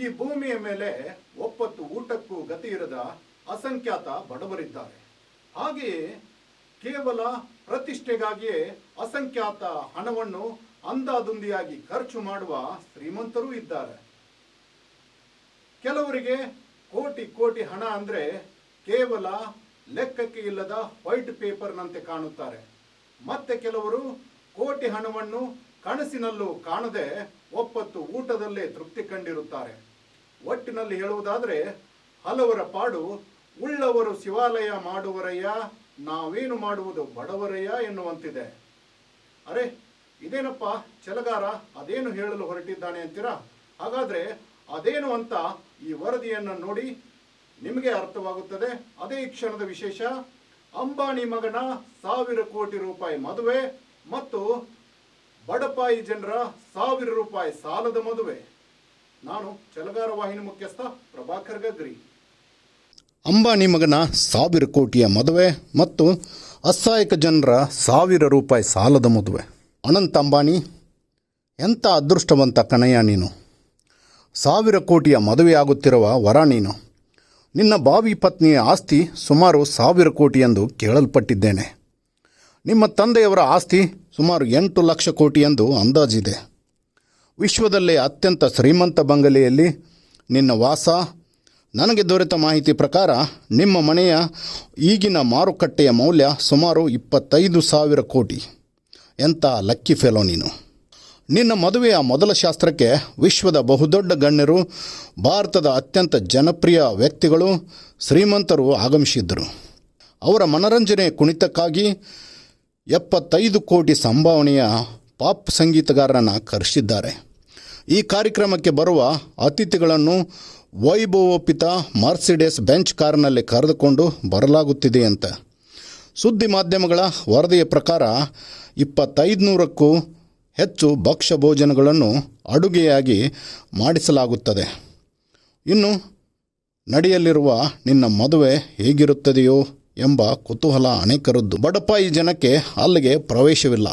ಈ ಭೂಮಿಯ ಮೇಲೆ ಒಪ್ಪತ್ತು ಊಟಕ್ಕೂ ಗತಿ ಇರದ ಅಸಂಖ್ಯಾತ ಬಡವರಿದ್ದಾರೆ. ಹಾಗೆಯೇ ಕೇವಲ ಪ್ರತಿಷ್ಠೆಗಾಗಿಯೇ ಅಸಂಖ್ಯಾತ ಹಣವನ್ನು ಅಂದಾದುಂದಿಯಾಗಿ ಖರ್ಚು ಮಾಡುವ ಶ್ರೀಮಂತರೂ ಇದ್ದಾರೆ. ಕೆಲವರಿಗೆ ಕೋಟಿ ಕೋಟಿ ಹಣ ಅಂದ್ರೆ ಕೇವಲ ಲೆಕ್ಕಕ್ಕೆ ಇಲ್ಲದ ವೈಟ್ ಪೇಪರ್ನಂತೆ ಕಾಣುತ್ತಾರೆ. ಮತ್ತೆ ಕೆಲವರು ಕೋಟಿ ಹಣವನ್ನು ಕನಸಿನಲ್ಲೂ ಕಾಣದೆ ಒಪ್ಪತ್ತು ಊಟದಲ್ಲೇ ತೃಪ್ತಿ ಕಂಡಿರುತ್ತಾರೆ. ಒಟ್ಟಿನಲ್ಲಿ ಹೇಳುವುದಾದರೆ, ಹಲವರ ಪಾಡು, ಉಳ್ಳವರು ಶಿವಾಲಯ ಮಾಡುವರಯ್ಯ, ನಾವೇನು ಮಾಡುವುದು ಬಡವರಯ್ಯ ಎನ್ನುವಂತಿದೆ. ಅರೆ, ಇದೇನಪ್ಪ ಚಲಗಾರ ಅದೇನು ಹೇಳಲು ಹೊರಟಿದ್ದಾನೆ ಅಂತೀರಾ? ಹಾಗಾದ್ರೆ, ಅದೇನು ಅಂತ ಈ ವರದಿಯನ್ನು ನೋಡಿ ನಿಮಗೆ ಅರ್ಥವಾಗುತ್ತದೆ. ಅದೇ ಕ್ಷಣದ ವಿಶೇಷ, ಅಂಬಾನಿ ಮಗನ ಸಾವಿರ ಕೋಟಿ ರೂಪಾಯಿ ಮದುವೆ ಮತ್ತು ಬಡಪಾಯಿ ಜನರ ಸಾವಿರ ರೂಪಾಯಿ ಸಾಲದ ಮದುವೆ. ನಾನು ಚಲಗಾರ ವಾಹಿನಿ ಮುಖ್ಯಸ್ಥ ಪ್ರಭಾಕರ್ ಗಗ್ರಿ. ಅಂಬಾನಿ ಮಗನ ಸಾವಿರ ಕೋಟಿಯ ಮದುವೆ ಮತ್ತು ಅಸಹಾಯಕ ಜನರ ಸಾವಿರ ರೂಪಾಯಿ ಸಾಲದ ಮದುವೆ. ಅನಂತ ಅಂಬಾನಿ, ಎಂಥ ಅದೃಷ್ಟವಂತ ಕಣಯ್ಯ ನೀನು. ಸಾವಿರ ಕೋಟಿಯ ಮದುವೆಯಾಗುತ್ತಿರುವ ವರ ನೀನು. ನಿನ್ನ ಬಾವಿ ಪತ್ನಿಯ ಆಸ್ತಿ ಸುಮಾರು ಸಾವಿರ ಕೋಟಿ ಎಂದು ಕೇಳಲ್ಪಟ್ಟಿದ್ದೇನೆ. ನಿಮ್ಮ ತಂದೆಯವರ ಆಸ್ತಿ ಸುಮಾರು ಎಂಟು ಲಕ್ಷ ಕೋಟಿ ಎಂದು ಅಂದಾಜಿದೆ. ವಿಶ್ವದಲ್ಲೇ ಅತ್ಯಂತ ಶ್ರೀಮಂತ ಬಂಗಲೆಯಲ್ಲಿ ನಿನ್ನ ವಾಸ. ನನಗೆ ದೊರೆತ ಮಾಹಿತಿ ಪ್ರಕಾರ ನಿಮ್ಮ ಮನೆಯ ಈಗಿನ ಮಾರುಕಟ್ಟೆಯ ಮೌಲ್ಯ ಸುಮಾರು ಇಪ್ಪತ್ತೈದು ಸಾವಿರ ಕೋಟಿ. ಎಂಥ ಲಕ್ಕಿ ಫೆಲೋ ನೀನು. ನಿನ್ನ ಮದುವೆಯ ಮೊದಲ ಶಾಸ್ತ್ರಕ್ಕೆ ವಿಶ್ವದ ಬಹುದೊಡ್ಡ ಗಣ್ಯರು, ಭಾರತದ ಅತ್ಯಂತ ಜನಪ್ರಿಯ ವ್ಯಕ್ತಿಗಳು, ಶ್ರೀಮಂತರು ಆಗಮಿಸಿದ್ದರು. ಅವರ ಮನರಂಜನೆ ಕುಣಿತಕ್ಕಾಗಿ ಎಪ್ಪತ್ತೈದು ಕೋಟಿ ಸಂಭಾವನೆಯ ಪಾಪ್ ಸಂಗೀತಗಾರರನ್ನು ಕರೆಸಿದ್ದಾರೆ. ಈ ಕಾರ್ಯಕ್ರಮಕ್ಕೆ ಬರುವ ಅತಿಥಿಗಳನ್ನು ವೈಭವೋಪಿತ ಮರ್ಸಿಡೆಸ್ ಬೆಂಚ್ ಕಾರ್ನಲ್ಲಿ ಕರೆದುಕೊಂಡು ಬರಲಾಗುತ್ತಿದೆ ಅಂತ. ಸುದ್ದಿ ಮಾಧ್ಯಮಗಳ ವರದಿಯ ಪ್ರಕಾರ ಇಪ್ಪತ್ತೈದುನೂರಕ್ಕೂ ಹೆಚ್ಚು ಭಕ್ಷ್ಯ ಭೋಜನಗಳನ್ನು ಅಡುಗೆಯಾಗಿ ಮಾಡಿಸಲಾಗುತ್ತದೆ. ಇನ್ನು ನಡೆಯಲಿರುವ ನಿನ್ನ ಮದುವೆ ಹೇಗಿರುತ್ತದೆಯೋ ಎಂಬ ಕುತೂಹಲ ಅನೇಕರದ್ದು. ಬಡಪಾಯಿ ಜನಕ್ಕೆ ಅಲ್ಲಿಗೆ ಪ್ರವೇಶವಿಲ್ಲ.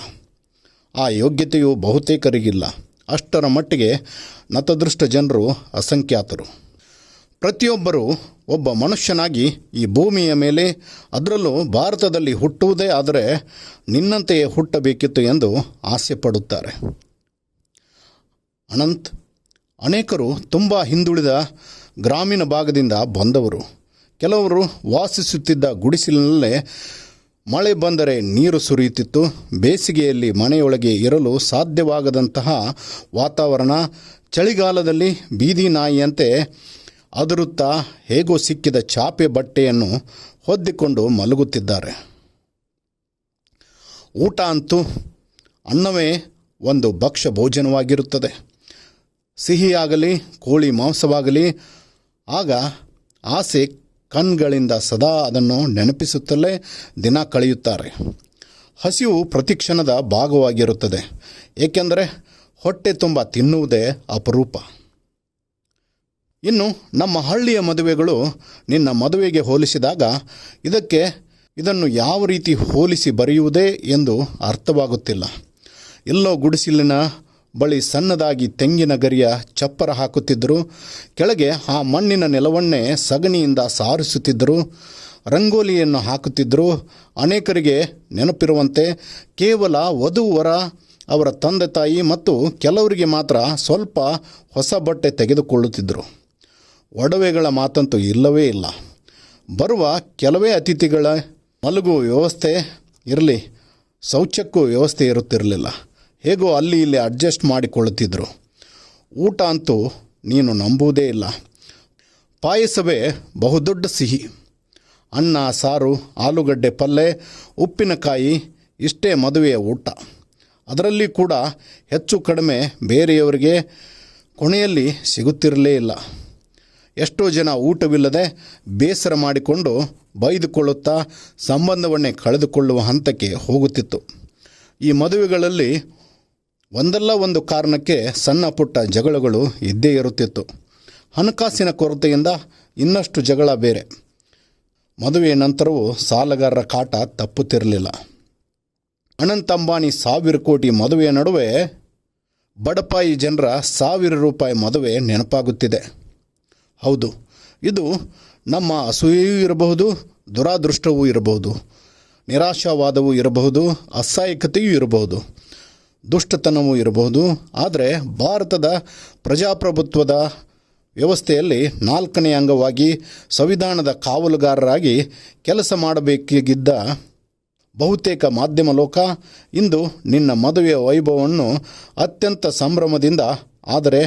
ಆ ಯೋಗ್ಯತೆಯು ಬಹುತೇಕರಿಗಿಲ್ಲ. ಅಷ್ಟರ ಮಟ್ಟಿಗೆ ನತದೃಷ್ಟ ಜನರು ಅಸಂಖ್ಯಾತರು. ಪ್ರತಿಯೊಬ್ಬರೂ ಒಬ್ಬ ಮನುಷ್ಯನಾಗಿ ಈ ಭೂಮಿಯ ಮೇಲೆ, ಅದರಲ್ಲೂ ಭಾರತದಲ್ಲಿ ಹುಟ್ಟುವುದೇ ಆದರೆ ನಿನ್ನಂತೆಯೇ ಹುಟ್ಟಬೇಕಿತ್ತು ಎಂದು ಆಸೆ ಪಡುತ್ತಾರೆ ಅನಂತ್, ಅನೇಕರು ತುಂಬ ಹಿಂದುಳಿದ ಗ್ರಾಮೀಣ ಭಾಗದಿಂದ ಬಂದವರು. ಕೆಲವರು ವಾಸಿಸುತ್ತಿದ್ದ ಗುಡಿಸಿಲಿನಲ್ಲೇ ಮಳೆ ಬಂದರೆ ನೀರು ಸುರಿಯುತ್ತಿತ್ತು. ಬೇಸಿಗೆಯಲ್ಲಿ ಮನೆಯೊಳಗೆ ಇರಲು ಸಾಧ್ಯವಾಗದಂತಹ ವಾತಾವರಣ. ಚಳಿಗಾಲದಲ್ಲಿ ಬೀದಿ ನಾಯಿಯಂತೆ ಅದರುತ್ತಾ ಹೇಗೋ ಸಿಕ್ಕಿದ ಚಾಪೆ ಬಟ್ಟೆಯನ್ನು ಹೊದ್ದಿಕೊಂಡು ಮಲಗುತ್ತಿದ್ದಾರೆ. ಊಟ ಅಂತೂ ಅನ್ನವೇ ಒಂದು ಭಕ್ಷ್ಯ ಭೋಜನವಾಗಿರುತ್ತದೆ. ಸಿಹಿಯಾಗಲಿ, ಕೋಳಿ ಮಾಂಸವಾಗಲಿ, ಆಗ ಆಸೆ ಕಣ್ಗಳಿಂದ ಸದಾ ಅದನ್ನು ನೆನಪಿಸುತ್ತಲೇ ದಿನ ಕಳೆಯುತ್ತಾರೆ. ಹಸಿವು ಪ್ರತಿಕ್ಷಣದ ಭಾಗವಾಗಿರುತ್ತದೆ. ಏಕೆಂದರೆ ಹೊಟ್ಟೆ ತುಂಬ ತಿನ್ನುವುದೇ ಅಪರೂಪ. ಇನ್ನು ನಮ್ಮ ಹಳ್ಳಿಯ ಮದುವೆಗಳು ನಿನ್ನ ಮದುವೆಗೆ ಹೋಲಿಸಿದಾಗ ಇದಕ್ಕೆ ಇದನ್ನು ಯಾವ ರೀತಿ ಹೋಲಿಸಿ ಬರೆಯುವುದೇ ಎಂದು ಅರ್ಥವಾಗುತ್ತಿಲ್ಲ. ಎಲ್ಲೋ ಗುಡಿಸಿಲಿನ ಬಳಿ ಸಣ್ಣದಾಗಿ ತೆಂಗಿನ ಗರಿಯ ಚಪ್ಪರ ಹಾಕುತ್ತಿದ್ದರು. ಕೆಳಗೆ ಆ ಮಣ್ಣಿನ ನೆಲವನ್ನೇ ಸಗಣಿಯಿಂದ ಸಾರಿಸುತ್ತಿದ್ದರು. ರಂಗೋಲಿಯನ್ನು ಹಾಕುತ್ತಿದ್ದರು. ಅನೇಕರಿಗೆ ನೆನಪಿರುವಂತೆ ಕೇವಲ ವಧುವರ, ಅವರ ತಂದೆ ತಾಯಿ ಮತ್ತು ಕೆಲವರಿಗೆ ಮಾತ್ರ ಸ್ವಲ್ಪ ಹೊಸ ಬಟ್ಟೆ ತೆಗೆದುಕೊಳ್ಳುತ್ತಿದ್ದರು. ಒಡವೆಗಳ ಮಾತಂತೂ ಇಲ್ಲವೇ ಇಲ್ಲ. ಬರುವ ಕೆಲವೇ ಅತಿಥಿಗಳ ಮಲಗುವ ವ್ಯವಸ್ಥೆ ಇರಲಿ, ಶೌಚಕ್ಕೂ ವ್ಯವಸ್ಥೆ ಇರುತ್ತಿರಲಿಲ್ಲ. ಹೇಗೋ ಅಲ್ಲಿ ಇಲ್ಲಿ ಅಡ್ಜಸ್ಟ್ ಮಾಡಿಕೊಳ್ಳುತ್ತಿದ್ದರು ಊಟ ಅಂತೂ ನೀನು ನಂಬುವುದೇ ಇಲ್ಲ. ಪಾಯಸವೇ ಬಹುದೊಡ್ಡ ಸಿಹಿ. ಅನ್ನ, ಸಾರು, ಆಲೂಗಡ್ಡೆ ಪಲ್ಯ ಉಪ್ಪಿನಕಾಯಿ, ಇಷ್ಟೇ ಮದುವೆಯ ಊಟ. ಅದರಲ್ಲಿ ಕೂಡ ಹೆಚ್ಚು ಕಡಿಮೆ ಬೇರೆಯವರಿಗೆ ಕೊನೆಯಲ್ಲಿ ಸಿಗುತ್ತಿರಲೇ ಇಲ್ಲ. ಎಷ್ಟೋ ಜನ ಊಟವಿಲ್ಲದೆ ಬೇಸರ ಮಾಡಿಕೊಂಡು ಬೈದುಕೊಳ್ಳುತ್ತಾ ಸಂಬಂಧವನ್ನೇ ಕಳೆದುಕೊಳ್ಳುವ ಹಂತಕ್ಕೆ ಹೋಗುತ್ತಿತ್ತು. ಈ ಮದುವೆಗಳಲ್ಲಿ ಒಂದಲ್ಲ ಒಂದು ಕಾರಣಕ್ಕೆ ಸಣ್ಣ ಪುಟ್ಟ ಜಗಳಗಳು ಇದ್ದೇ ಇರುತ್ತಿತ್ತು. ಹಣಕಾಸಿನ ಕೊರತೆಯಿಂದ ಇನ್ನಷ್ಟು ಜಗಳ ಬೇರೆ. ಮದುವೆಯ ನಂತರವೂ ಸಾಲಗಾರರ ಕಾಟ ತಪ್ಪುತ್ತಿರಲಿಲ್ಲ. ಅನಂತ ಅಂಬಾನಿ ಸಾವಿರ ಕೋಟಿ ಮದುವೆಯ ನಡುವೆ ಬಡಪಾಯಿ ಜನರ ಸಾವಿರ ರೂಪಾಯಿ ಮದುವೆ ನೆನಪಾಗುತ್ತಿದೆ. ಹೌದು, ಇದು ನಮ್ಮ ಅಸೂಯೆಯೂ ಇರಬಹುದು, ದುರಾದೃಷ್ಟವೂ ಇರಬಹುದು, ನಿರಾಶಾವಾದವೂ ಇರಬಹುದು, ಅಸಹಾಯಕತೆಯೂ ಇರಬಹುದು. ದುಷ್ಟತನವೂ ಇರಬಹುದು. ಆದರೆ ಭಾರತದ ಪ್ರಜಾಪ್ರಭುತ್ವದ ವ್ಯವಸ್ಥೆಯಲ್ಲಿ ನಾಲ್ಕನೇ ಅಂಗವಾಗಿ ಸಂವಿಧಾನದ ಕಾವಲುಗಾರರಾಗಿ ಕೆಲಸ ಮಾಡಬೇಕಿದ್ದ ಬಹುತೇಕ ಮಾಧ್ಯಮ ಲೋಕ ಇಂದು ನಿನ್ನ ಮದುವೆಯ ವೈಭವವನ್ನು ಅತ್ಯಂತ ಸಂಭ್ರಮದಿಂದ, ಆದರೆ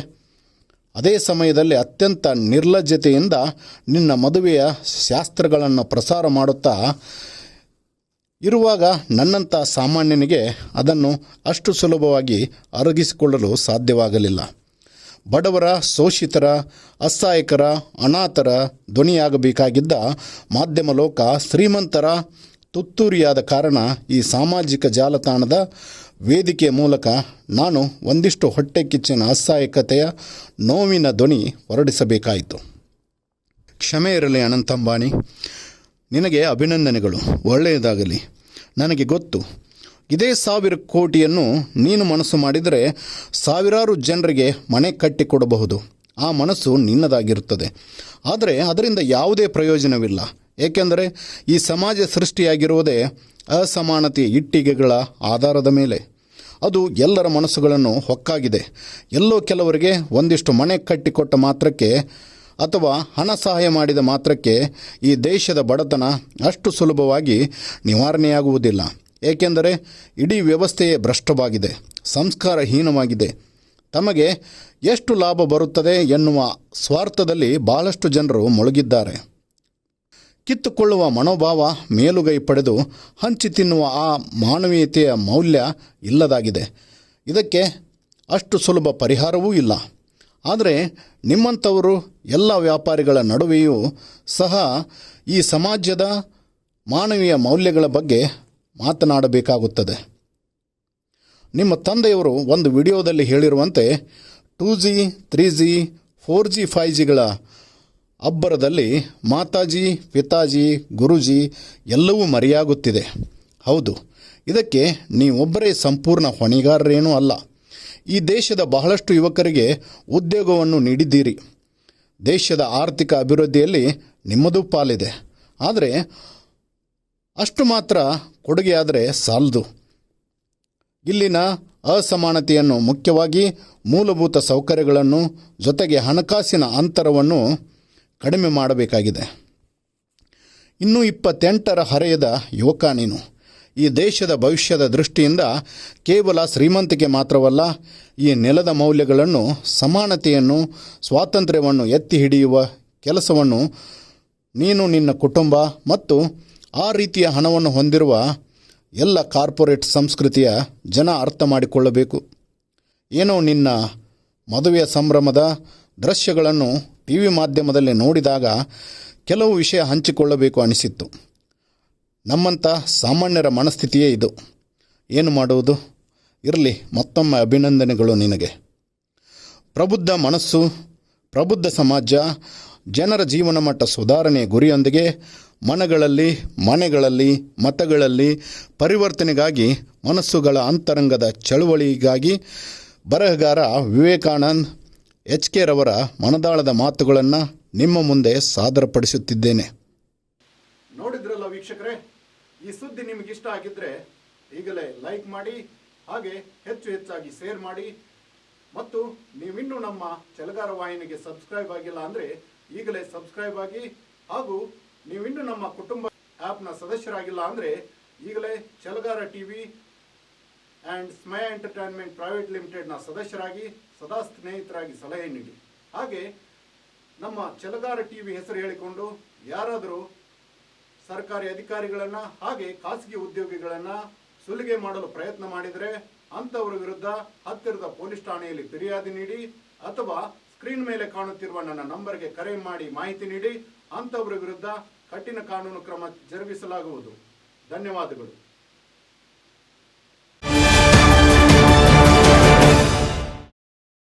ಅದೇ ಸಮಯದಲ್ಲಿ ಅತ್ಯಂತ ನಿರ್ಲಜ್ಜತೆಯಿಂದ ನಿನ್ನ ಮದುವೆಯ ಶಾಸ್ತ್ರಗಳನ್ನು ಪ್ರಸಾರ ಮಾಡುತ್ತಾ ಇರುವಾಗ ನನ್ನಂಥ ಸಾಮಾನ್ಯನಿಗೆ ಅದನ್ನು ಅಷ್ಟು ಸುಲಭವಾಗಿ ಅರಗಿಸಿಕೊಳ್ಳಲು ಸಾಧ್ಯವಾಗಲಿಲ್ಲ. ಬಡವರ, ಶೋಷಿತರ, ಅಸಹಾಯಕರ, ಅನಾಥರ ಧ್ವನಿಯಾಗಬೇಕಾಗಿದ್ದ ಮಾಧ್ಯಮ ಲೋಕ ಶ್ರೀಮಂತರ ತುತ್ತೂರಿಯಾದ ಕಾರಣ ಈ ಸಾಮಾಜಿಕ ಜಾಲತಾಣದ ವೇದಿಕೆಯ ಮೂಲಕ ನಾನು ಒಂದಿಷ್ಟು ಹೊಟ್ಟೆ ಕಿಚ್ಚಿನ ಅಸಹಾಯಕತೆಯ ನೋವಿನ ಧ್ವನಿ ಹೊರಡಿಸಬೇಕಾಯಿತು. ಕ್ಷಮೆ ಇರಲಿ ಅನಂತಂಬಾಣಿ ನಿನಗೆ ಅಭಿನಂದನೆಗಳು. ಒಳ್ಳೆಯದಾಗಲಿ. ನನಗೆ ಗೊತ್ತು. ಇದೇ ಸಾವಿರ ಕೋಟಿಯನ್ನು ನೀನು ಮನಸ್ಸು ಮಾಡಿದರೆ ಸಾವಿರಾರು ಜನರಿಗೆ ಮನೆ ಕಟ್ಟಿಕೊಡಬಹುದು. ಆ ಮನಸ್ಸು ನಿನ್ನದಾಗಿರುತ್ತದೆ. ಆದರೆ ಅದರಿಂದ ಯಾವುದೇ ಪ್ರಯೋಜನವಿಲ್ಲ. ಏಕೆಂದರೆ ಈ ಸಮಾಜ ಸೃಷ್ಟಿಯಾಗಿರುವುದೇ ಅಸಮಾನತೆಯ ಇಟ್ಟಿಗೆಗಳ ಆಧಾರದ ಮೇಲೆ. ಅದು ಎಲ್ಲರ ಮನಸ್ಸುಗಳನ್ನು ಹೊಕ್ಕಾಗಿದೆ. ಎಲ್ಲೋ ಕೆಲವರಿಗೆ ಒಂದಿಷ್ಟು ಮನೆ ಕಟ್ಟಿಕೊಟ್ಟ ಮಾತ್ರಕ್ಕೆ ಅಥವಾ ಹಣ ಸಹಾಯ ಮಾಡಿದ ಮಾತ್ರಕ್ಕೆ ಈ ದೇಶದ ಬಡತನ ಅಷ್ಟು ಸುಲಭವಾಗಿ ನಿವಾರಣೆಯಾಗುವುದಿಲ್ಲ. ಏಕೆಂದರೆ ಇಡೀ ವ್ಯವಸ್ಥೆಯೇ ಭ್ರಷ್ಟವಾಗಿದೆ, ಸಂಸ್ಕಾರಹೀನವಾಗಿದೆ. ತಮಗೆ ಎಷ್ಟು ಲಾಭ ಬರುತ್ತದೆ ಎನ್ನುವ ಸ್ವಾರ್ಥದಲ್ಲಿ ಬಹಳಷ್ಟು ಜನರು ಮುಳುಗಿದ್ದಾರೆ. ಕಿತ್ತುಕೊಳ್ಳುವ ಮನೋಭಾವ ಮೇಲುಗೈ ಪಡೆದು ಹಂಚಿ ತಿನ್ನುವ ಆ ಮಾನವೀಯತೆಯ ಮೌಲ್ಯ ಇಲ್ಲದಾಗಿದೆ. ಇದಕ್ಕೆ ಅಷ್ಟು ಸುಲಭ ಪರಿಹಾರವೂ ಇಲ್ಲ. ಆದರೆ ನಿಮ್ಮಂಥವರು ಎಲ್ಲ ವ್ಯಾಪಾರಿಗಳ ನಡುವೆಯೂ ಸಹ ಈ ಸಮಾಜದ ಮಾನವೀಯ ಮೌಲ್ಯಗಳ ಬಗ್ಗೆ ಮಾತನಾಡಬೇಕಾಗುತ್ತದೆ. ನಿಮ್ಮ ತಂದೆಯವರು ಒಂದು ವಿಡಿಯೋದಲ್ಲಿ ಹೇಳಿರುವಂತೆ two G three G four G five ಜಿಗಳ ಅಬ್ಬರದಲ್ಲಿ ಮಾತಾಜಿ, ಪಿತಾಜಿ, ಗುರುಜಿ ಎಲ್ಲವೂ ಮರೆಯಾಗುತ್ತಿದೆ. ಹೌದು, ಇದಕ್ಕೆ ನೀವೊಬ್ಬರೇ ಸಂಪೂರ್ಣ ಹೊಣೆಗಾರರೇನೂ ಅಲ್ಲ. ಈ ದೇಶದ ಬಹಳಷ್ಟು ಯುವಕರಿಗೆ ಉದ್ಯೋಗವನ್ನು ನೀಡಿದ್ದೀರಿ. ದೇಶದ ಆರ್ಥಿಕ ಅಭಿವೃದ್ಧಿಯಲ್ಲಿ ನಿಮ್ಮದು ಪಾಲಿದೆ. ಆದರೆ ಅಷ್ಟು ಮಾತ್ರ ಕೊಡುಗೆಯಾದರೆ ಸಾಲದು. ಇಲ್ಲಿನ ಅಸಮಾನತೆಯನ್ನು ಮುಖ್ಯವಾಗಿ ಮೂಲಭೂತ ಸೌಕರ್ಯಗಳನ್ನು ಜೊತೆಗೆ ಹಣಕಾಸಿನ ಅಂತರವನ್ನು ಕಡಿಮೆ ಮಾಡಬೇಕಾಗಿದೆ. ಇನ್ನೂ ಇಪ್ಪತ್ತೆಂಟರ ಹರೆಯದ ಯುವಕ ನೀನು. ಈ ದೇಶದ ಭವಿಷ್ಯದ ದೃಷ್ಟಿಯಿಂದ ಕೇವಲ ಶ್ರೀಮಂತಿಕೆ ಮಾತ್ರವಲ್ಲ, ಈ ನೆಲದ ಮೌಲ್ಯಗಳನ್ನು, ಸಮಾನತೆಯನ್ನು, ಸ್ವಾತಂತ್ರ್ಯವನ್ನು ಎತ್ತಿ ಹಿಡಿಯುವ ಕೆಲಸವನ್ನು ನೀನು ನಿನ್ನ ಕುಟುಂಬ ಮತ್ತು ಆ ರೀತಿಯ ಹಣವನ್ನು ಹೊಂದಿರುವ ಎಲ್ಲ ಕಾರ್ಪೊರೇಟ್ ಸಂಸ್ಕೃತಿಯ ಜನ ಅರ್ಥ ಮಾಡಿಕೊಳ್ಳಬೇಕು. ಏನೋ ನಿನ್ನ ಮದುವೆಯ ಸಂಭ್ರಮದ ದೃಶ್ಯಗಳನ್ನು ಟಿ ವಿ ಮಾಧ್ಯಮದಲ್ಲಿ ನೋಡಿದಾಗ ಕೆಲವು ವಿಷಯ ಹಂಚಿಕೊಳ್ಳಬೇಕು ಅನಿಸಿತ್ತು. ನಮ್ಮಂಥ ಸಾಮಾನ್ಯರ ಮನಸ್ಥಿತಿಯೇ ಇದು. ಏನು ಮಾಡುವುದು? ಇರಲಿ, ಮತ್ತೊಮ್ಮೆ ಅಭಿನಂದನೆಗಳು ನಿನಗೆ. ಪ್ರಬುದ್ಧ ಮನಸ್ಸು, ಪ್ರಬುದ್ಧ ಸಮಾಜ, ಜನರ ಜೀವನ ಮಟ್ಟ ಸುಧಾರಣೆಯ ಗುರಿಯೊಂದಿಗೆ ಮನಗಳಲ್ಲಿ, ಮನೆಗಳಲ್ಲಿ, ಮತಗಳಲ್ಲಿ ಪರಿವರ್ತನೆಗಾಗಿ, ಮನಸ್ಸುಗಳ ಅಂತರಂಗದ ಚಳುವಳಿಗಾಗಿ ಬರಹಗಾರ ವಿವೇಕಾನಂದ್ ಎಚ್ ಕೆ ರವರ ಮನದಾಳದ ಮಾತುಗಳನ್ನು ನಿಮ್ಮ ಮುಂದೆ ಸಾದರಪಡಿಸುತ್ತಿದ್ದೇನೆ. ನೋಡಿದ್ರಲ್ಲ ವೀಕ್ಷಕರೇ? ಈ ಸುದ್ದಿ ನಿಮಗೆ ಇಷ್ಟ ಆಗಿದ್ರೆ ಈಗಲೇ ಲೈಕ್ ಮಾಡಿ, ಹಾಗೆ ಹೆಚ್ಚು ಹೆಚ್ಚಾಗಿ ಶೇರ್ ಮಾಡಿ. ಮತ್ತು ನೀವಿನ್ನೂ ನಮ್ಮ ಚಲಗಾರ ವಾಹಿನಿಗೆ ಸಬ್ಸ್ಕ್ರೈಬ್ ಆಗಿಲ್ಲ ಅಂದ್ರೆ ಈಗಲೇ ಸಬ್ಸ್ಕ್ರೈಬ್ ಆಗಿ, ಹಾಗೂ ನೀವಿನ್ನೂ ನಮ್ಮ ಕುಟುಂಬ ಆ್ಯಪ್ನ ಸದಸ್ಯರಾಗಿಲ್ಲ ಅಂದ್ರೆ ಈಗಲೇ ಚಲಗಾರ ಟಿವಿ ಆ್ಯಂಡ್ ಸ್ಮಯ ಎಂಟರ್ಟೈನ್ಮೆಂಟ್ ಪ್ರೈವೇಟ್ ಲಿಮಿಟೆಡ್ನ ಸದಸ್ಯರಾಗಿ, ಸದಾ ಸ್ನೇಹಿತರಾಗಿ ಸಲಹೆ ನೀಡಿ. ಹಾಗೆ ನಮ್ಮ ಚಲಗಾರ ಟಿವಿ ಹೆಸರು ಹೇಳಿಕೊಂಡು ಯಾರಾದರೂ ಸರ್ಕಾರಿ ಅಧಿಕಾರಿಗಳನ್ನ ಹಾಗೆ ಖಾಸಗಿ ಉದ್ಯೋಗಿಗಳನ್ನ ಸುಲಿಗೆ ಮಾಡಲು ಪ್ರಯತ್ನ ಮಾಡಿದರೆ ಅಂತವರ ವಿರುದ್ಧ ಹತ್ತಿರದ ಪೊಲೀಸ್ ಠಾಣೆಯಲ್ಲಿ ಫಿರ್ಯಾದಿ ನೀಡಿ ಅಥವಾ ಸ್ಕ್ರೀನ್ ಮೇಲೆ ಕಾಣುತ್ತಿರುವ ನನ್ನ ನಂಬರ್ಗೆ ಕರೆ ಮಾಡಿ ಮಾಹಿತಿ ನೀಡಿ ಅಂತವರ ವಿರುದ್ಧ ಕಠಿಣ ಕಾನೂನು ಕ್ರಮ ಜರುಗಿಸಲಾಗುವುದು. ಧನ್ಯವಾದಗಳು.